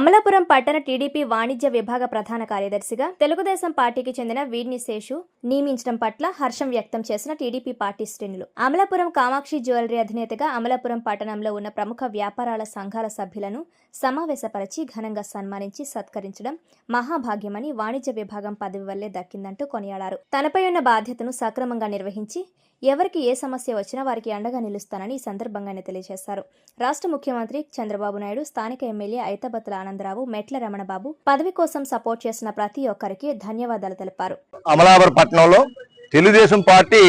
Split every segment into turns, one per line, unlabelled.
అమలాపురం పట్టణ టీడీపీ వాణిజ్య విభాగ ప్రధాన కార్యదర్శిగా తెలుగుదేశం పార్టీకి చెందిన వీడ్ని శేషు నియమించడం పట్ల హర్షం వ్యక్తం చేసిన టీడీపీ పార్టీ శ్రేణులు. అమలాపురం కామాక్షి జ్యువెలరీ అధినేతగా అమలాపురం పట్టణంలో ఉన్న ప్రముఖ వ్యాపారాల సంఘాల సభ్యులను సమావేశపరిచి ఘనంగా సన్మానించి సత్కరించడం మహాభాగ్యమని వాణిజ్య విభాగం పదవి వల్లే దక్కిందంటూ కొనియాడారు. తనపై ఉన్న బాధ్యతను సక్రమంగా నిర్వహించి ఎవరికి ఏ సమస్య వచ్చినా వారికి అండగా నిలుస్తానని ఈ సందర్భంగానే తెలియజేశారు. రాష్ట్ర ముఖ్యమంత్రి చంద్రబాబు నాయుడు స్థానిక ఎమ్మెల్యే ఐతబత్తుల ఆనందరావు మెట్ల రమణబాబు పదవి కోసం సపోర్ట్ చేసిన ప్రతి ఒక్కరికి ధన్యవాదాలు తెలిపారు.
అమలాపురం తెలుగుదేశం పార్టీ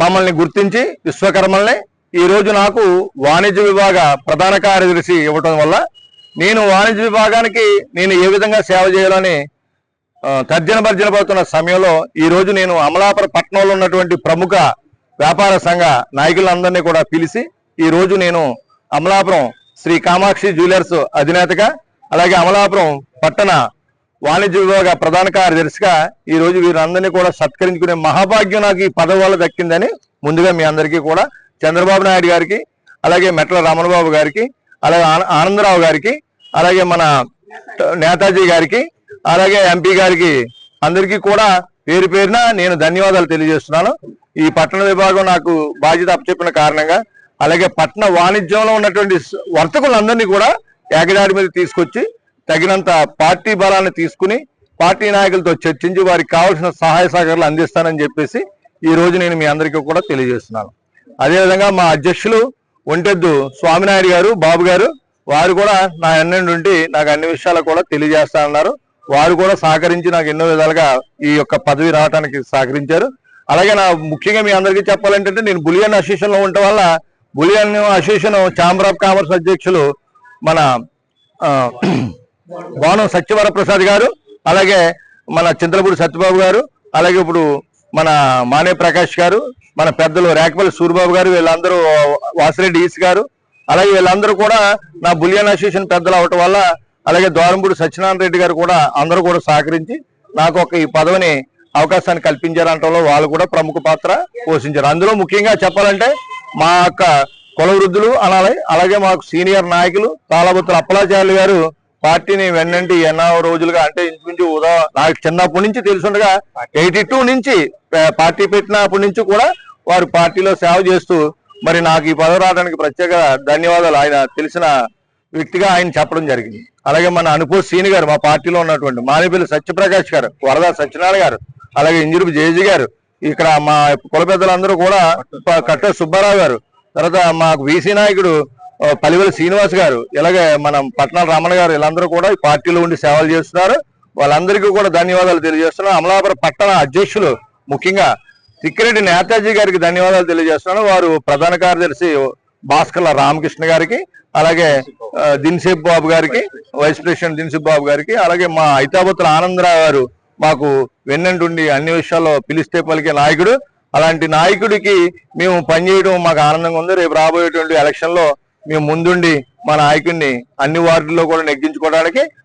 మమ్మల్ని గుర్తించి విశ్వకర్మల్ని ఈ రోజు నాకు వాణిజ్య విభాగ ప్రధాన కార్యదర్శి ఇవ్వటం వల్ల నేను వాణిజ్య విభాగానికి నేను ఏ విధంగా సేవ చేయాలని తర్జన భర్జన పడుతున్న సమయంలో ఈ రోజు నేను అమలాపురం పట్టణంలో ఉన్నటువంటి ప్రముఖ వ్యాపార సంఘ నాయకులందరినీ కూడా పిలిచి ఈ రోజు నేను అమలాపురం శ్రీ కామాక్షి జ్యువెలర్స్ అధినేతగా అలాగే అమలాపురం పట్టణ వాణిజ్య విభాగ ప్రధాన కార్యదర్శిగా ఈ రోజు వీరందరినీ కూడా సత్కరించుకునే మహాభాగ్యం నాకు ఈ పదవి వల్ల దక్కిందని ముందుగా మీ అందరికీ కూడా చంద్రబాబు నాయుడు గారికి అలాగే మెట్ల రమణబాబు గారికి అలాగే ఆన- ఆనందరావు గారికి అలాగే మన నేతాజీ గారికి అలాగే ఎంపీ గారికి అందరికీ కూడా పేరు పేరున నేను ధన్యవాదాలు తెలియజేస్తున్నాను. ఈ పట్టణ విభాగం నాకు బాధ్యత అప్పచెప్పిన కారణంగా అలాగే పట్టణ వాణిజ్యంలో ఉన్నటువంటి వర్తకులందరినీ కూడా ఏకదాడి మీద తీసుకొచ్చి తగినంత పార్టీ బలాన్ని తీసుకుని పార్టీ నాయకులతో చర్చించి వారికి కావాల్సిన సహాయ సహకారాలు అందిస్తానని చెప్పేసి ఈ రోజు నేను మీ అందరికీ కూడా తెలియజేస్తున్నాను. అదేవిధంగా మా అధ్యక్షులు ఒంటెద్దు స్వామినాయుడు గారు బాబు గారు వారు కూడా నా ఎన్నెండు నుండి నాకు అన్ని విషయాలు కూడా తెలియజేస్తా ఉన్నారు వారు కూడా సహకరించి నాకు ఎన్నో విధాలుగా ఈ యొక్క పదవి రావడానికి సహకరించారు. అలాగే నా ముఖ్యంగా మీ అందరికీ చెప్పాలంటే నేను బులియన్ అసోసియేషన్లో ఉండటం వల్ల bullion association chamber of commerce అధ్యక్షులు మన ఆ, బాణం సత్యవర ప్రసాద్ గారు అలాగే మన చింతలపూడి సత్యబాబు గారు అలాగే ఇప్పుడు మన మానే ప్రకాష్ గారు మన పెద్దలు రేకపల్లి సూర్యబాబు గారు వీళ్ళందరూ వాసిరెడ్డి ఈస్ గారు అలాగే వీళ్ళందరూ కూడా నా బులియన్ అసోసియేషన్ పెద్దలు అవటం వల్ల అలాగే ద్వారంపూడి సత్యనారాయణ రెడ్డి గారు కూడా అందరూ కూడా సహకరించి నాకు ఒక ఈ పదవిని అవకాశాన్ని కల్పించారంటంలో వాళ్ళు కూడా ప్రముఖ పాత్ర పోషించారు. అందులో ముఖ్యంగా చెప్పాలంటే మా యొక్క కుల వృద్ధులు అనాలి అలాగే మాకు సీనియర్ నాయకులు తాళబుత్తుల అప్పలాచార్యులు గారు పార్టీని వెన్నంటి ఎన్నో రోజులుగా అంటే ఇంచుమించు ఉదా నాకు చిన్నప్పటి నుంచి తెలుసుండగా ఎయిటీ టూ నుంచి పార్టీ పెట్టినప్పటి నుంచి కూడా వారు పార్టీలో సేవ చేస్తూ మరి నాకు ఈ పదవి రావడానికి ప్రత్యేక ధన్యవాదాలు. ఆయన తెలిసిన వ్యక్తిగా ఆయన చెప్పడం జరిగింది. అలాగే మన అనుకో సీని గారు మా పార్టీలో ఉన్నటువంటి మానేపల్లి సత్యప్రకాష్ గారు వరద సత్యనారాయణ గారు అలాగే ఇంజురుపు జేజీ గారు ఇక్కడ మా కుల పెద్దలందరూ కూడా కట్ట సుబ్బారావు గారు తర్వాత మాకు వీసీ నాయకుడు ఆ, పలివెల శ్రీనివాస్ గారు ఇలాగే మనం పట్నాల రమణ గారు వీళ్ళందరూ కూడా ఈ పార్టీలో ఉండి సేవలు చేస్తున్నారు. వాళ్ళందరికీ కూడా ధన్యవాదాలు తెలియజేస్తున్నాను అమలాపురం పట్టణ అధ్యక్షులు ముఖ్యంగా సిక్కిరెడ్డి నేతాజీ గారికి ధన్యవాదాలు తెలియజేస్తున్నాను. వారు ప్రధాన కార్యదర్శి భాస్కర్ల రామకృష్ణ గారికి అలాగే దిన్సేబ్ బాబు గారికి వైస్ ప్రెసిడెంట్ దిన్సేప్ బాబు గారికి అలాగే మా ఐతాబత్తుల ఆనందరావు గారు మాకు వెన్నంటుండి అన్ని విషయాల్లో పిలిస్తే పలికే నాయకుడు. అలాంటి నాయకుడికి మేము పనిచేయడం మాకు ఆనందంగా ఉంది. రేపు రాబోయేటువంటి ఎలక్షన్లో మేము ముందుండి మా నాయకుడిని అన్ని వార్డుల్లో కూడా నెగ్గించుకోవడానికి